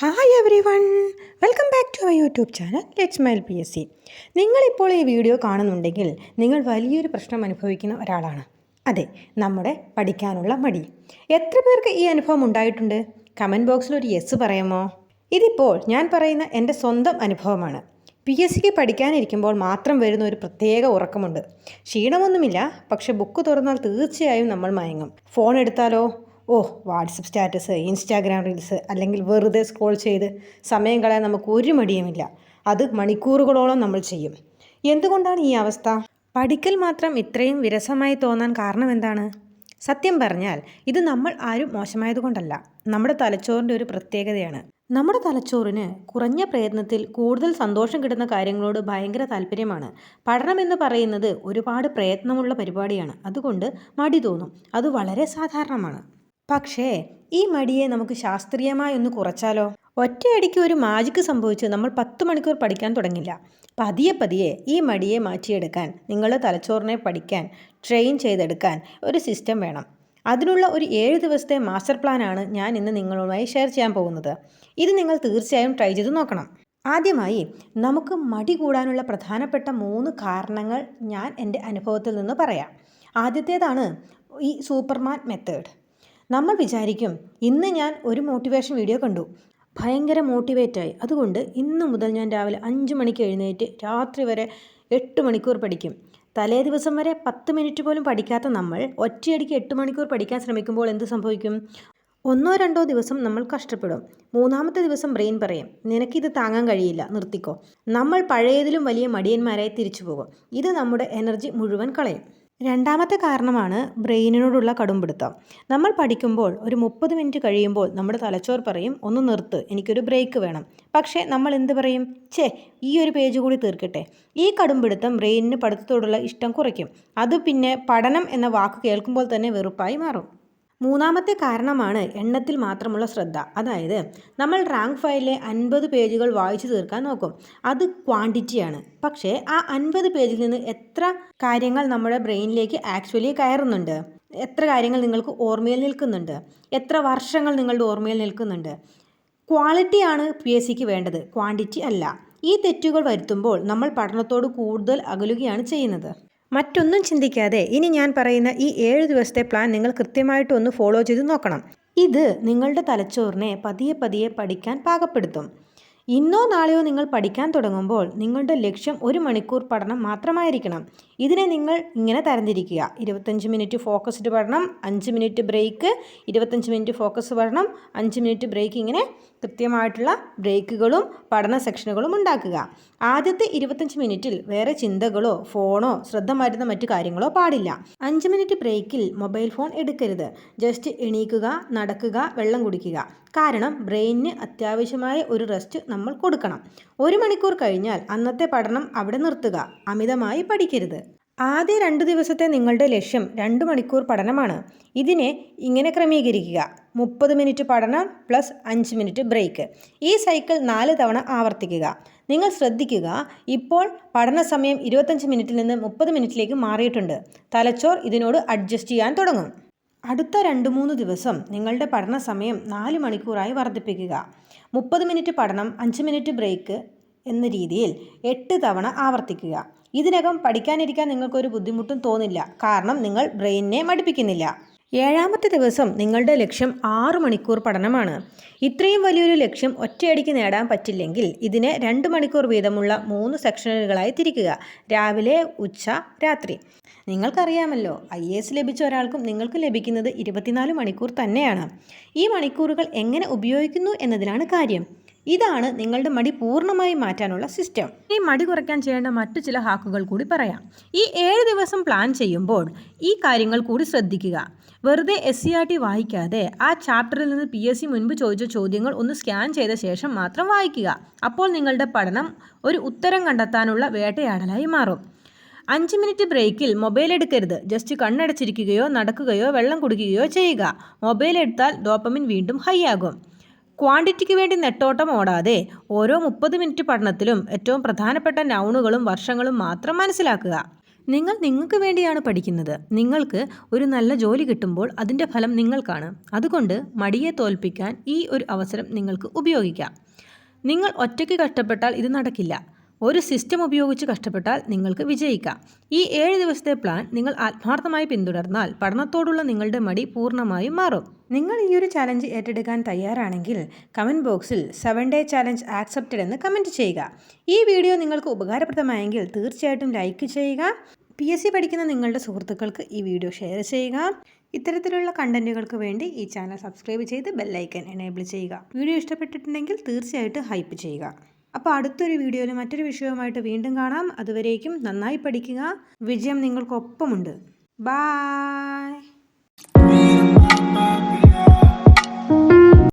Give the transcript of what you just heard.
Hi everyone welcome back to my YouTube channel let's mile P S C നിങ്ങളിപ്പോൾ ഈ video കാണുന്നുണ്ടെങ്കിൽ നിങ്ങൾ വലിയൊരു പ്രശ്നം അനുഭവിക്കുന്ന ഒരാളാണ്. അതെ നമ്മുടെ പഠിക്കാനുള്ള മടി. എത്ര പേർക്ക് ഈ അനുഭവം ഉണ്ടായിട്ടുണ്ട്? കമന്റ് ബോക്സിൽ ഒരു യെസ് പറയാമോ? ഇതിപ്പോൾ ഞാൻ പറയുന്ന എന്റെ സ്വന്തം അനുഭവമാണ്. പി എസ് സിക്ക് പഠിക്കാനിരിക്കുമ്പോൾ മാത്രം വരുന്ന ഒരു പ്രത്യേക ഉറക്കമുണ്ട്. ക്ഷീണമൊന്നുമില്ല പക്ഷെ ബുക്ക് തുറന്നാൽ തീർച്ചയായും നമ്മൾ മയങ്ങും. ഫോൺ എടുത്താലോ? ഓ വാട്സപ്പ് സ്റ്റാറ്റസ് ഇൻസ്റ്റാഗ്രാം റീൽസ് അല്ലെങ്കിൽ വെറുതെ സ്ക്രോൾ ചെയ്ത് സമയം കളയാൻ നമുക്ക് ഒരു മടിയുമില്ല. അത് മണിക്കൂറുകളോളം നമ്മൾ ചെയ്യും. എന്തുകൊണ്ടാണ് ഈ അവസ്ഥ? പഠിക്കൽ മാത്രം ഇത്രയും വിരസമായി തോന്നാൻ കാരണം എന്താണ്? സത്യം പറഞ്ഞാൽ ഇത് നമ്മൾ ആരും മോശമായതുകൊണ്ടല്ല നമ്മുടെ തലച്ചോറിന്റെ ഒരു പ്രത്യേകതയാണ്. നമ്മുടെ തലച്ചോറിന് കുറഞ്ഞ പ്രയത്നത്തിൽ കൂടുതൽ സന്തോഷം കിട്ടുന്ന കാര്യങ്ങളോട് ഭയങ്കര താല്പര്യമാണ്. പഠനം എന്ന് പറയുന്നത് ഒരുപാട് പ്രയത്നമുള്ള പരിപാടിയാണ്. അതുകൊണ്ട് മടി തോന്നും. അത് വളരെ സാധാരണമാണ്. പക്ഷേ ഈ മടിയെ നമുക്ക് ശാസ്ത്രീയമായി ഒന്ന് കുറച്ചാലോ? ഒറ്റയടിക്ക് ഒരു മാജിക്ക് സംഭവിച്ച് നമ്മൾ പത്ത് മണിക്കൂർ പഠിക്കാൻ തുടങ്ങില്ല. പതിയെ പതിയെ ഈ മടിയെ മാറ്റിയെടുക്കാൻ നിങ്ങളുടെ തലച്ചോറിനെ പഠിക്കാൻ ട്രെയിൻ ചെയ്തെടുക്കാൻ ഒരു സിസ്റ്റം വേണം. അതിനുള്ള ഒരു ഏഴ് ദിവസത്തെ മാസ്റ്റർ പ്ലാനാണ് ഞാൻ ഇന്ന് നിങ്ങളുമായി ഷെയർ ചെയ്യാൻ പോകുന്നത്. ഇത് നിങ്ങൾ തീർച്ചയായും ട്രൈ ചെയ്ത് നോക്കണം. ആദ്യമായി നമുക്ക് മടി കൂടാനുള്ള പ്രധാനപ്പെട്ട മൂന്ന് കാരണങ്ങൾ ഞാൻ എന്റെ അനുഭവത്തിൽ നിന്ന് പറയാം. ആദ്യത്തേതാണ് ഈ സൂപ്പർമാൻ മെത്തേഡ് നമ്മൾ വിചാരിക്കും ഇന്ന് ഞാൻ ഒരു മോട്ടിവേഷൻ വീഡിയോ കണ്ടു. ഭയങ്കര മോട്ടിവേറ്റായി അതുകൊണ്ട് ഇന്ന് മുതൽ ഞാൻ രാവിലെ അഞ്ച് മണിക്ക് എഴുന്നേറ്റ് രാത്രി വരെ എട്ട് മണിക്കൂർ പഠിക്കും. തലേ ദിവസം വരെ പത്ത് മിനിറ്റ് പോലും പഠിക്കാത്ത നമ്മൾ ഒറ്റയടിക്ക് എട്ട് മണിക്കൂർ പഠിക്കാൻ ശ്രമിക്കുമ്പോൾ എന്ത് സംഭവിക്കും? ഒന്നോ രണ്ടോ ദിവസം നമ്മൾ കഷ്ടപ്പെടും. മൂന്നാമത്തെ ദിവസം ബ്രെയിൻ പറയും നിനക്കിത് താങ്ങാൻ കഴിയില്ല നിർത്തിക്കോ. നമ്മൾ പഴയതിലും വലിയ മടിയന്മാരായി തിരിച്ചു പോകും ഇത് നമ്മുടെ എനർജി മുഴുവൻ കളയും. രണ്ടാമത്തെ കാരണമാണ് ബ്രെയിനിനോടുള്ള കടുംപിടുത്തം. നമ്മൾ പഠിക്കുമ്പോൾ ഒരു മുപ്പത് മിനിറ്റ് കഴിയുമ്പോൾ നമ്മുടെ തലച്ചോർ പറയും ഒന്ന് നിർത്ത് എനിക്കൊരു ബ്രേക്ക് വേണം. പക്ഷേ നമ്മൾ എന്ത് പറയും? ഛേ ഈ ഒരു പേജ് കൂടി തീർക്കട്ടെ. ഈ കടുംപിടുത്തം ബ്രെയിനിന് പഠിത്തത്തോടുള്ള ഇഷ്ടം കുറയ്ക്കും. അത് പിന്നെ പഠനം എന്ന വാക്ക് കേൾക്കുമ്പോൾ തന്നെ വെറുപ്പായി മാറും. മൂന്നാമത്തെ കാരണമാണ് എണ്ണത്തിൽ മാത്രമുള്ള ശ്രദ്ധ. അതായത് നമ്മൾ റാങ്ക് ഫയലിലെ അൻപത് പേജുകൾ വായിച്ചു തീർക്കാൻ നോക്കും. അത് ക്വാണ്ടിറ്റിയാണ് പക്ഷേ ആ അൻപത് പേജിൽ നിന്ന് എത്ര കാര്യങ്ങൾ നമ്മുടെ ബ്രെയിനിലേക്ക് ആക്ച്വലി കയറുന്നുണ്ട്? എത്ര കാര്യങ്ങൾ നിങ്ങൾക്ക് ഓർമ്മയിൽ നിൽക്കുന്നുണ്ട്? എത്ര വർഷങ്ങൾ നിങ്ങളുടെ ഓർമ്മയിൽ നിൽക്കുന്നുണ്ട്? ക്വാളിറ്റിയാണ് പി എസ് സിക്ക് വേണ്ടത്. ക്വാണ്ടിറ്റി അല്ല. ഈ തെറ്റുകൾ വരുത്തുമ്പോൾ നമ്മൾ പഠനത്തോട് കൂടുതൽ അകലുകയാണ് ചെയ്യുന്നത്. മറ്റൊന്നും ചിന്തിക്കാതെ ഇനി ഞാൻ പറയുന്ന ഈ ഏഴ് ദിവസത്തെ പ്ലാൻ നിങ്ങൾ കൃത്യമായിട്ട് ഒന്ന് ഫോളോ ചെയ്ത് നോക്കണം. ഇത് നിങ്ങളുടെ തലച്ചോറിനെ പതിയെ പതിയെ പഠിക്കാൻ പാകപ്പെടുത്തും. ഇന്നോ നാളെയോ നിങ്ങൾ പഠിക്കാൻ തുടങ്ങുമ്പോൾ നിങ്ങളുടെ ലക്ഷ്യം ഒരു മണിക്കൂർ പഠനം മാത്രമായിരിക്കണം. ഇതിനെ നിങ്ങൾ ഇങ്ങനെ തരംതിരിക്കുക. ഇരുപത്തഞ്ച് മിനിറ്റ് ഫോക്കസ്ഡ് പഠനം അഞ്ച് മിനിറ്റ് ബ്രേക്ക് ഇരുപത്തഞ്ച് മിനിറ്റ് ഫോക്കസ് പഠനം അഞ്ച് മിനിറ്റ് ബ്രേക്ക് ഇങ്ങനെ കൃത്യമായിട്ടുള്ള ബ്രേക്കുകളും പഠന സെക്ഷനുകളും ഉണ്ടാക്കുക. ആദ്യത്തെ ഇരുപത്തഞ്ച് മിനിറ്റിൽ വേറെ ചിന്തകളോ ഫോണോ ശ്രദ്ധ മാറ്റുന്ന മറ്റു കാര്യങ്ങളോ പാടില്ല. അഞ്ച് മിനിറ്റ് ബ്രേക്കിൽ മൊബൈൽ ഫോൺ എടുക്കരുത്. ജസ്റ്റ് എണീക്കുക നടക്കുക വെള്ളം കുടിക്കുക. കാരണം ബ്രെയിനിന് അത്യാവശ്യമായ ഒരു റെസ്റ്റ് നമ്മൾ കൊടുക്കണം. ഒരു മണിക്കൂർ കഴിഞ്ഞാൽ അന്നത്തെ പഠനം അവിടെ നിർത്തുക. അമിതമായി പഠിക്കരുത്. ആദ്യ രണ്ട് ദിവസത്തെ നിങ്ങളുടെ ലക്ഷ്യം രണ്ട് മണിക്കൂർ പഠനമാണ്. ഇതിനെ ഇങ്ങനെ ക്രമീകരിക്കുക. മുപ്പത് മിനിറ്റ് പഠനം പ്ലസ് അഞ്ച് മിനിറ്റ് ബ്രേക്ക്. ഈ സൈക്കിൾ നാല് തവണ ആവർത്തിക്കുക. നിങ്ങൾ ശ്രദ്ധിക്കുക ഇപ്പോൾ പഠന സമയം ഇരുപത്തഞ്ച് മിനിറ്റിൽ നിന്ന് മുപ്പത് മിനിറ്റിലേക്ക് മാറിയിട്ടുണ്ട്. തലച്ചോർ ഇതിനോട് അഡ്ജസ്റ്റ് ചെയ്യാൻ തുടങ്ങും. അടുത്ത രണ്ട് മൂന്ന് ദിവസം നിങ്ങളുടെ പഠന സമയം നാല് മണിക്കൂറായി വർദ്ധിപ്പിക്കുക. മുപ്പത് മിനിറ്റ് പഠനം അഞ്ച് മിനിറ്റ് ബ്രേക്ക് എന്ന രീതിയിൽ എട്ട് തവണ ആവർത്തിക്കുക. ഇതിനകം പഠിക്കാനിരിക്കാൻ നിങ്ങൾക്കൊരു ബുദ്ധിമുട്ടും തോന്നില്ല. കാരണം നിങ്ങൾ ബ്രെയിനിനെ മടുപ്പിക്കുന്നില്ല. ഏഴാമത്തെ ദിവസം നിങ്ങളുടെ ലക്ഷ്യം ആറ് മണിക്കൂർ പഠനമാണ്. ഇത്രയും വലിയൊരു ലക്ഷ്യം ഒറ്റയടിക്ക് നേടാൻ പറ്റില്ലെങ്കിൽ ഇതിനെ രണ്ട് മണിക്കൂർ വീതമുള്ള മൂന്ന് സെക്ഷനുകളായി തിരിക്കുക. രാവിലെ ഉച്ച രാത്രി. നിങ്ങൾക്കറിയാമല്ലോ ഐ എസ് ലഭിച്ച ഒരാൾക്കും നിങ്ങൾക്ക് ലഭിക്കുന്നത് ഇരുപത്തിനാല് മണിക്കൂർ തന്നെയാണ്. ഈ മണിക്കൂറുകൾ എങ്ങനെ ഉപയോഗിക്കുന്നു എന്നതിലാണ് കാര്യം. ഇതാണ് നിങ്ങളുടെ മടി പൂർണമായി മാറ്റാനുള്ള സിസ്റ്റം. ഈ മടി കുറയ്ക്കാൻ ചെയ്യേണ്ട മറ്റു ചില ഹാക്കുകൾ കൂടി പറയാം. ഈ ഏഴ് ദിവസം പ്ലാൻ ചെയ്യുമ്പോൾ ഈ കാര്യങ്ങൾ കൂടി ശ്രദ്ധിക്കുക. വെറുതെ എസ് സി ആർ ടി വായിക്കാതെ ആ ചാപ്റ്ററിൽ നിന്ന് പി എസ് സി മുൻപ് ചോദിച്ച ചോദ്യങ്ങൾ ഒന്ന് സ്കാൻ ചെയ്ത ശേഷം മാത്രം വായിക്കുക. അപ്പോൾ നിങ്ങളുടെ പഠനം ഒരു ഉത്തരം കണ്ടെത്താനുള്ള വേട്ടയാടലായി മാറും. അഞ്ച് മിനിറ്റ് ബ്രേക്കിൽ മൊബൈൽ എടുക്കരുത്. ജസ്റ്റ് കണ്ണടച്ചിരിക്കുകയോ നടക്കുകയോ വെള്ളം കുടിക്കുകയോ ചെയ്യുക. മൊബൈൽ എടുത്താൽ ഡോപ്പമിൻ വീണ്ടും ഹൈ ആകും. ക്വാണ്ടിറ്റിക്ക് വേണ്ടി നെട്ടോട്ടം ഓടാതെ ഓരോ മുപ്പത് മിനിറ്റ് പഠനത്തിലും ഏറ്റവും പ്രധാനപ്പെട്ട നൗണുകളും വർഷങ്ങളും മാത്രം മനസ്സിലാക്കുക. നിങ്ങൾ നിങ്ങൾക്ക് വേണ്ടിയാണ് പഠിക്കുന്നത്. നിങ്ങൾക്ക് ഒരു നല്ല ജോലി കിട്ടുമ്പോൾ അതിന്റെ ഫലം നിങ്ങൾക്കാണ്. അതുകൊണ്ട് മടിയെ തോൽപ്പിക്കാൻ ഈ ഒരു അവസരം നിങ്ങൾക്ക് ഉപയോഗിക്കാം. നിങ്ങൾ ഒറ്റയ്ക്ക് കഷ്ടപ്പെട്ടാൽ ഇത് നടക്കില്ല. ഒരു സിസ്റ്റം ഉപയോഗിച്ച് കഷ്ടപ്പെട്ടാൽ നിങ്ങൾക്ക് വിജയിക്കാം. ഈ ഏഴ് ദിവസത്തെ പ്ലാൻ നിങ്ങൾ ആത്മാർത്ഥമായി പിന്തുടർന്നാൽ പഠനത്തോടുള്ള നിങ്ങളുടെ മടി പൂർണമായും മാറും. നിങ്ങൾ ഈ ഒരു ചാലഞ്ച് ഏറ്റെടുക്കാൻ തയ്യാറാണെങ്കിൽ കമന്റ് ബോക്സിൽ സെവൻ ഡേ ചാലഞ്ച് ആക്സെപ്റ്റഡ് എന്ന് കമന്റ് ചെയ്യുക. ഈ വീഡിയോ നിങ്ങൾക്ക് ഉപകാരപ്രദമായെങ്കിൽ തീർച്ചയായിട്ടും ലൈക്ക് ചെയ്യുക. പി എസ് സി പഠിക്കുന്ന നിങ്ങളുടെ സുഹൃത്തുക്കൾക്ക് ഈ വീഡിയോ ഷെയർ ചെയ്യുക. ഇത്തരത്തിലുള്ള കണ്ടന്റുകൾക്ക് വേണ്ടി ഈ ചാനൽ സബ്സ്ക്രൈബ് ചെയ്ത് ബെല്ലൈക്കൻ എനേബിൾ ചെയ്യുക. വീഡിയോ ഇഷ്ടപ്പെട്ടിട്ടുണ്ടെങ്കിൽ തീർച്ചയായിട്ടും ഹൈപ്പ് ചെയ്യുക. അപ്പോൾ അടുത്തൊരു വീഡിയോയിൽ മറ്റൊരു വിഷയവുമായിട്ട് വീണ്ടും കാണാം. അതുവരേക്കും നന്നായി പഠിക്കുക. വിജയം നിങ്ങൾക്കൊപ്പമുണ്ട്. ബായ്.